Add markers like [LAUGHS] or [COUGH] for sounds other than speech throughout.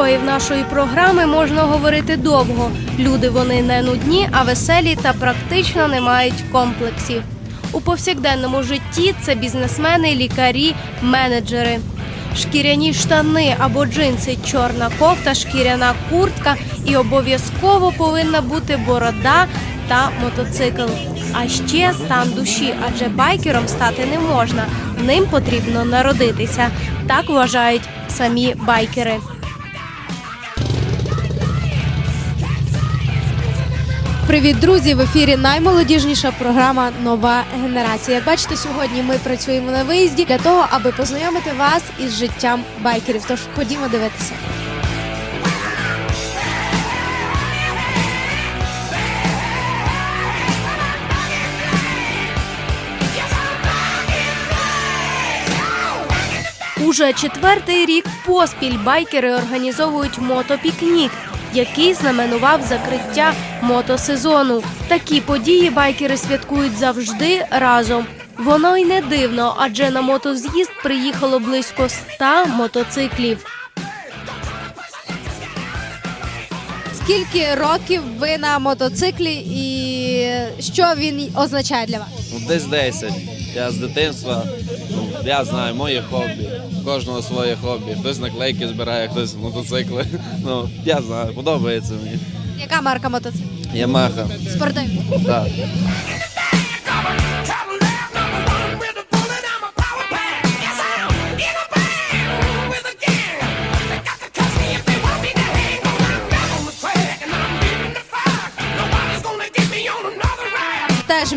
Героїв нашої програми можна говорити довго. Люди вони не нудні, а веселі та практично не мають комплексів. У повсякденному житті це бізнесмени, лікарі, менеджери. Шкіряні штани або джинси, чорна кофта, шкіряна куртка і обов'язково повинна бути борода та мотоцикл. А ще стан душі, адже байкером стати не можна. Ним потрібно народитися. Так вважають самі байкери. Привіт, друзі! В ефірі наймолодіжніша програма Нова генерація. Як бачите, сьогодні ми працюємо на виїзді для того, аби познайомити вас із життям байкерів. Тож ходімо дивитися. Уже четвертий рік поспіль байкери організовують мотопікнік, який знаменував закриття мотосезону. Такі події байкери святкують завжди разом. Воно й не дивно, адже на мотоз'їзд приїхало близько 100 мотоциклів. Скільки років ви на мотоциклі і що він означає для вас? Ну, десь 10. Я з дитинства, я знаю, моє хобі. Кожного своє хобі. Хтось наклейки збирає, хтось мотоцикли. [LAUGHS] Ну, я знаю, подобається мені. Яка марка мотоциклів? Ямаха. Спортивний. Так.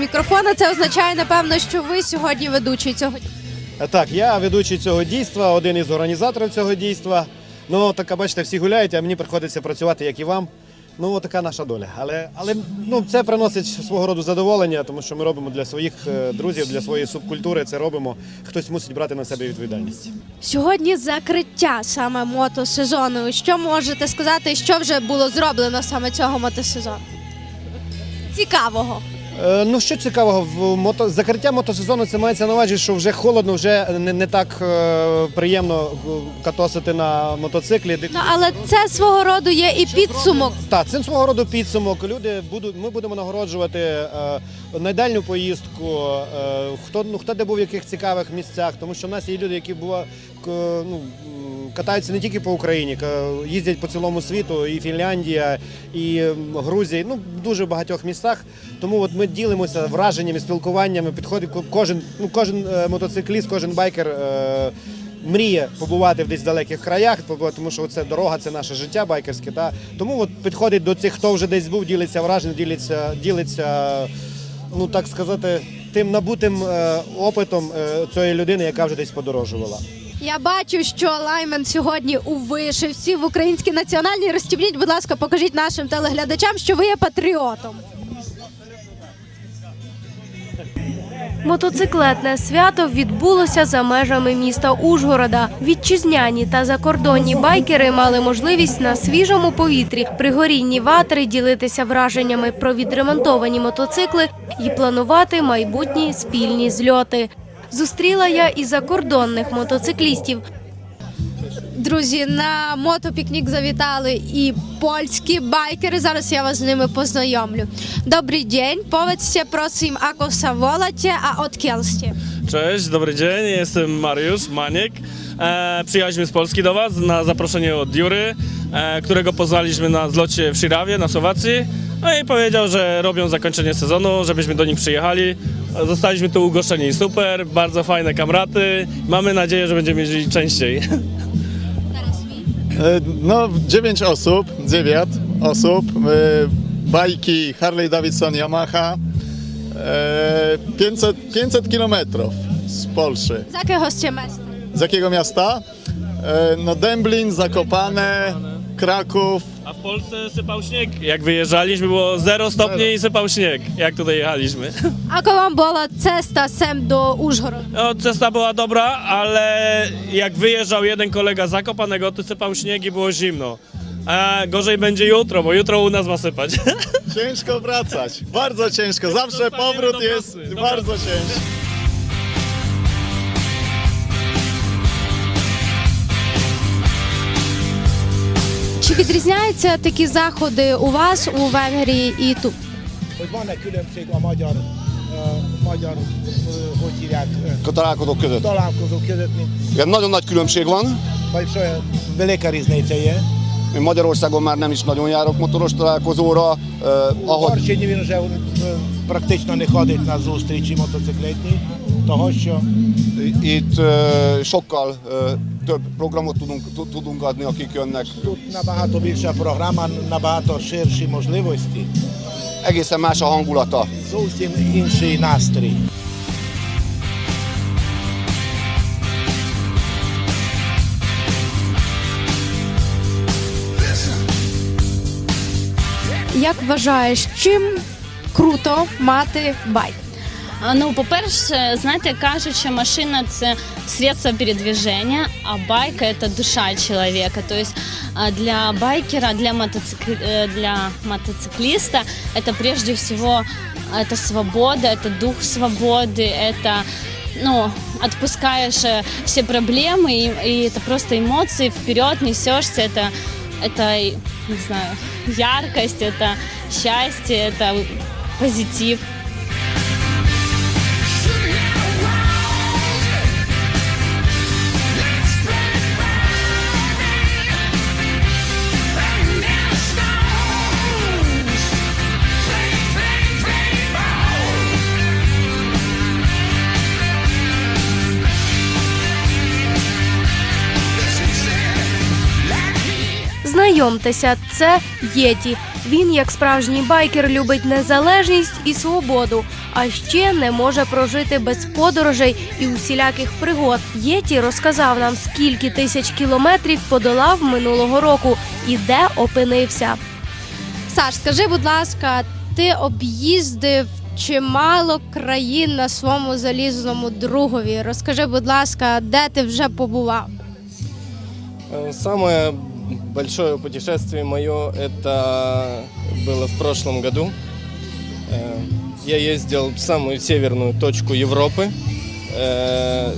Теж мікрофон, це означає, напевно, що ви сьогодні ведучий цього. Е, Так, я ведучий цього дійства, один із організаторів цього дійства. Ну, така, бачите, всі гуляють, а мені приходиться працювати, як і вам. Ну, така наша доля. Але, але ну, це приносить свого роду задоволення, тому що ми робимо для своїх е, друзів, для своєї субкультури. Це робимо. Хтось мусить брати на себе відповідальність. Сьогодні закриття саме мотосезону. Що можете сказати, що вже було зроблено саме цього мотосезону? Цікавого. Е, ну що цікавого, в мото... закриття мотосезону це мається на увазі, що вже холодно, вже не, не так е, приємно е, катосити на мотоциклі. Ну але це свого роду є і підсумок. Так, це свого роду підсумок. Люди будуть, ми будемо нагороджувати е, найдальню поїздку. Е, хто ну хто де був в яких цікавих місцях, тому що в нас є люди, які к- ну, катаються не тільки по Україні, їздять по цілому світу, і Фінляндія, і Грузія, ну дуже багатьох містах. Тому от ми ділимося враженнями, спілкуваннями. Підходить кожен, ну кожен е, мотоцикліст, кожен байкер. е, мріє побувати в десь далеких краях, тому що це дорога, це наше життя байкерське. Та тому от підходить до цих, хто вже десь був, ділиться враження, ділиться, ділиться, ну так сказати, тим набутим е, опитом цієї людини, яка вже десь подорожувала. Я бачу, що лаймен сьогодні у вишивці в українській національній. Розстібніть, будь ласка, покажіть нашим телеглядачам, що ви є патріотом. Мотоциклетне свято відбулося за межами міста Ужгорода. Вітчизняні та закордонні байкери мали можливість на свіжому повітрі при горінні ватри ділитися враженнями про відремонтовані мотоцикли і планувати майбутні спільні зльоти. Зустріла я і закордонних мотоциклістів. Друзі, на мотопікнік завітали і польські байкери. Зараз я вас з nimi познайомлю. Добрий день. Powiedzcie prosim, ako sa volacie, a odkiaľ ste? Cześć, dobry dzień, jestem Mariusz Maniek. E, przyjechaliśmy z Polski do Was na zaproszenie od Jury, e, którego poznaliśmy na zlocie w Shirawie na Słowacji. No i powiedział, że robią zakończenie sezonu, żebyśmy do nich przyjechali. Zostaliśmy tu ugoszczeni super, bardzo fajne kamraty. Mamy nadzieję, że będziemy jeździć częściej. E, No, 9 osób, 9 osób, e, bajki Harley Davidson Yamaha, e, 500, 500 kilometrów z Polski. Z jakiego mesta? Z jakiego miasta? No, Dęblin, Zakopane, Kraków. W Polsce sypał śnieg. Jak wyjeżdżaliśmy, było 0 stopni i sypał śnieg, jak tutaj jechaliśmy. Ako vam była cesta sem do Užhoroda? No, cesta była dobra, ale jak wyjeżdżał jeden kolega Zakopanego, to sypał śnieg i było zimno. A gorzej będzie jutro, bo jutro u nas ma sypać. Ciężko wracać, bardzo ciężko. Zawsze powrót jest bardzo ciężki. Чи відрізняються такі заходи у вас у Венгрії і тут? hogy van-e különbség a magyar, uh, magyar uh, hogy hívják, uh, a találkozók között. találkozók között, mint Igen, nagyon nagy különbség van. vagy olyan velika rізниця. Én Magyarországon már nem is nagyon járok motoros találkozóra, eh, ahogy Барщині він вже е, практично не ходить на зустрічі мотоциклетні, того що itt sokkal több programot tudunk, tudunk adni, akik jönnek. тут набагато більша програма, набагато ширші можливості, Egészen más a hangulata. зовсім інший настрій. Як вважаєш, чим круто мати байк? А, Ну, по-перше, знаєте, кажуть, що машина це средство передвиження, а байка це душа чоловіка. Тобто а, для байкера, для, мотоцикл... э, для мотоциклиста это прежде всего это свобода, это дух свободы, это ну, отпускаешь э, все проблемы, и, и это просто эмоции, вперед несешься, это, это, и, не знаю, яркость, это счастье, это позитив. Знайомтеся, це Єті. Він, як справжній байкер, любить незалежність і свободу, а ще не може прожити без подорожей і усіляких пригод. Єті розказав нам, скільки тисяч кілометрів подолав минулого року і де опинився. Саш, скажи, будь ласка, ти об'їздив чимало країн на своєму залізному другові. Розкажи, будь ласка, де ти вже побував? Э, Самое большое путешествие мое это было в прошлом году. Э, Я ездил в самую северную точку Европы. Э,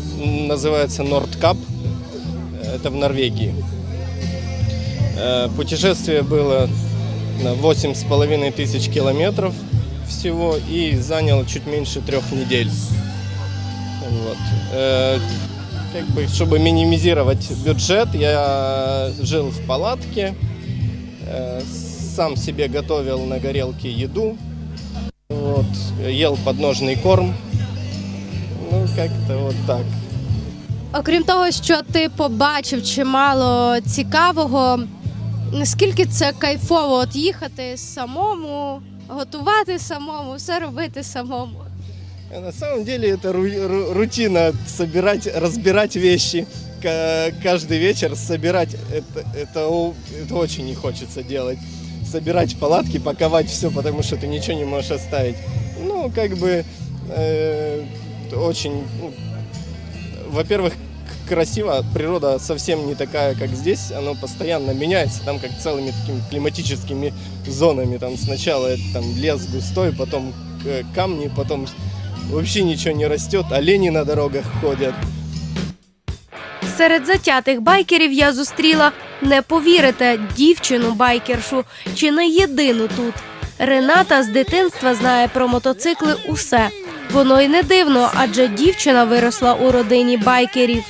Называется Нордкап. Это в Норвегии. Э, Путешествие было на 8,5 тысяч километров всего и заняло чуть меньше трех недель. Вот. Э, как бы, чтобы минимизировать бюджет, я жил в палатке, э, сам себе готовил на горелке еду, вот, ел подножный корм. Ну, как-то вот так. Окрім того, що ти побачив чимало цікавого, наскільки це кайфово от їхати самому, готувати самому, все робити самому. А На самом деле это ру- ру- рутина собирать, разбирать вещи Ка- каждый вечер, собирать это, это, это очень не хочется делать. Собирать палатки, паковать все, потому что ты ничего не можешь оставить. Ну, как бы э, очень, ну, во-первых, к- красиво, природа совсем не такая, как здесь, оно постоянно меняется, там как целыми такими климатическими зонами, там сначала это, там лес густой, потом э, камни, потом вообще ничего не растет, олени на дорогах ходят. Серед затятих байкерів я зустріла, не повірите, дівчину-байкершу, чи не єдину тут. Рената з дитинства знає про мотоцикли усе. Воно й не дивно, адже дівчина виросла у родині байкерів.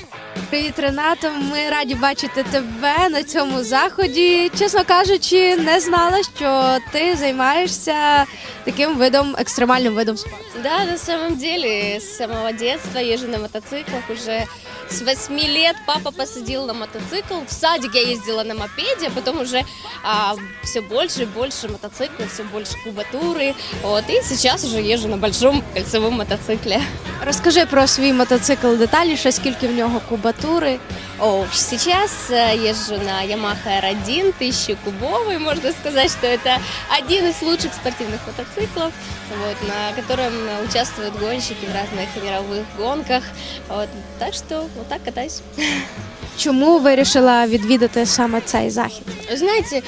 Привіт, Рената. Ми раді бачити тебе на цьому заході. Чесно кажучи, не знала, що ти займаєшся таким видом, екстремальним видом спорту. Да, на самом деле, с самого детства езжу на мотоциклах. Уже с 8 лет папа посадил на мотоцикл. В садик я ездила на мопеде, а потом уже а, все больше и больше мотоциклов, все больше кубатуры. Вот, и сейчас уже езжу на большом кольцевом мотоцикле. Розкажи про свій мотоцикл детальніше, скільки в нього кубатури. О, сейчас э, езжу на Yamaha R1, 1000 кубовый. Можно сказать, что это один из лучших спортивных мотоциклов, вот, на котором участвуют гонщики в разных мировых гонках. Вот, так что вот так катаюсь. [LAUGHS] Чому вирішила відвідати саме цей захід? Знаете,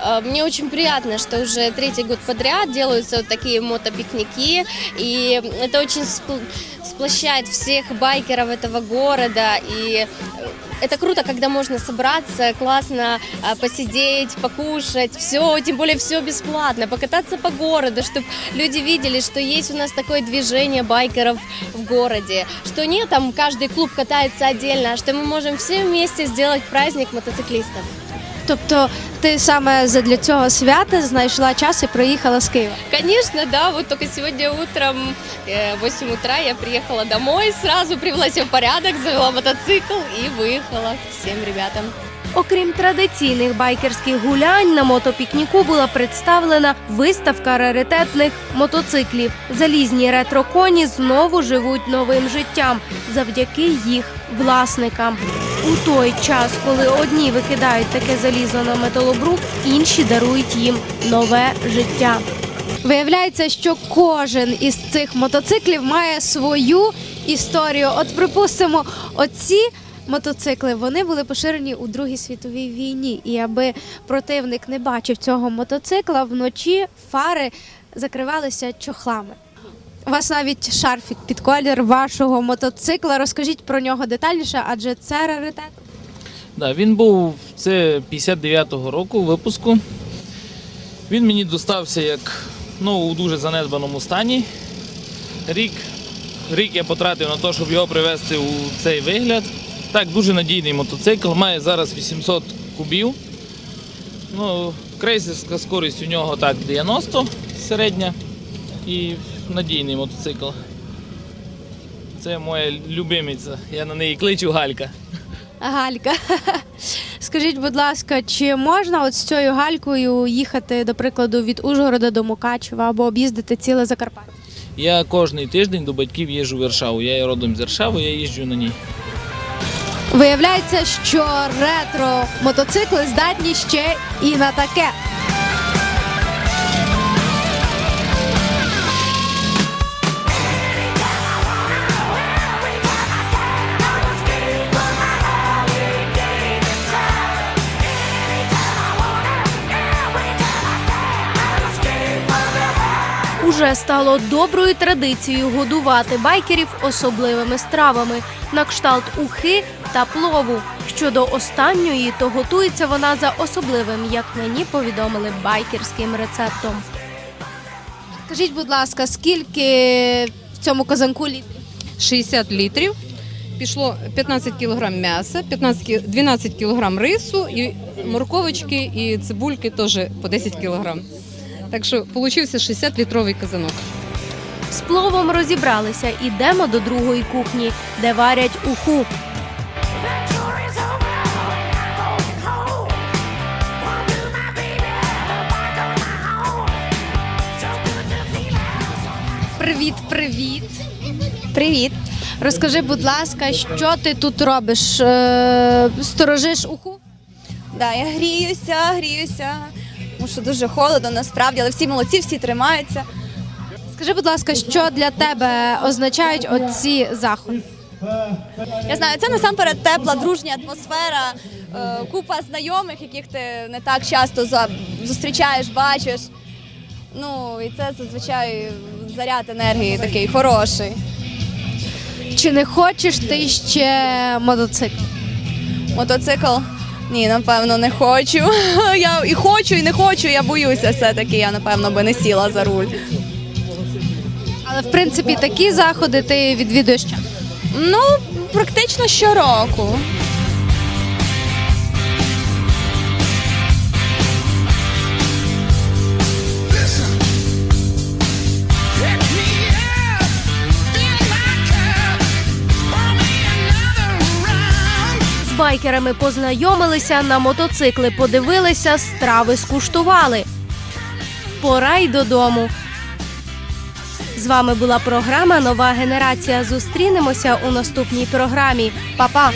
э, мне очень приятно, что уже третий год подряд делаются вот такие мотопикники, и это очень спл- сплощает всех байкеров этого города, и э, это круто, когда можно собраться, классно а, посидеть, покушать, все, тем более все бесплатно, покататься по городу, чтобы люди видели, что есть у нас такое движение байкеров в городе, что нет, там каждый клуб катается отдельно, а что мы можем все вместе сделать праздник мотоциклистов. Тобто ти саме задля цього свята знайшла час і приїхала з Києва. Конечно, да, вот только сегодня утром, э, в 8 утра я приехала домой, сразу привела себя в порядок, завела мотоцикл и выехала к всем ребятам. Окрім традиційних байкерських гулянь, на мотопікніку була представлена виставка раритетних мотоциклів. Залізні ретро-коні знову живуть новим життям завдяки їх власникам. У той час, коли одні викидають таке залізо на металобрук, інші дарують їм нове життя. Виявляється, що кожен із цих мотоциклів має свою історію. От, припустимо, оці мотоцикли вони були поширені у Другій світовій війні. І аби противник не бачив цього мотоцикла, вночі фари закривалися чохлами. У вас навіть шарфік під колір вашого мотоцикла. Розкажіть про нього детальніше, адже це раритет. Да, він був це 59-го року випуску. Він мені достався як ну, у дуже занедбаному стані. Рік, рік я потратив на те, щоб його привести у цей вигляд. Так, дуже надійний мотоцикл, має зараз 800 кубів. Ну, крейсерська скорість у нього так 90 середня і надійний мотоцикл. Це моя любимиця. Я на неї кличу Галька. Галька. [LAUGHS] Скажіть, будь ласка, чи можна от з цією галькою їхати, до прикладу, від Ужгорода до Мукачева або об'їздити ціле Закарпаття? Я кожний тиждень до батьків їжджу в Варшаву. Я є родом з Варшави, я їжджу на ній. Виявляється, що ретро мотоцикли здатні ще і на таке. Уже стало доброю традицією годувати байкерів особливими стравами на кшталт ухи та плову. Щодо останньої, то готується вона за особливим, як мені повідомили, байкерським рецептом. Скажіть, будь ласка, скільки в цьому казанку літрів? 60 літрів. Пішло 15 кг м'яса, 15, кі- 12 кг рису, і морковочки, і цибульки теж по 10 кг. Так що получився 60-літровий казанок. З пловом розібралися. Ідемо до другої кухні, де варять уху. Привіт, привіт. Привіт. Розкажи, будь ласка, що ти тут робиш? Е, Сторожиш уху? Да, я гріюся, гріюся. Тому що дуже холодно насправді, але всі молодці, всі тримаються. Скажи, будь ласка, що для тебе означають оці заходи? Я знаю, це насамперед тепла, дружня атмосфера, е, купа знайомих, яких ти не так часто зустрічаєш, бачиш. Ну і це зазвичай заряд енергії такий хороший. Чи не хочеш ти ще мотоцикл? Мотоцикл. Ні, напевно, не хочу. [LAUGHS] Я і хочу, і не хочу. Я боюся все-таки. Я напевно би не сіла за руль. Але в принципі такі заходи ти відвідуєш часто. Ну, практично щороку. Байкерами познайомилися, на мотоцикли подивилися, страви скуштували. Пора й додому. З вами була програма Нова генерація. Зустрінемося у наступній програмі. Па-па!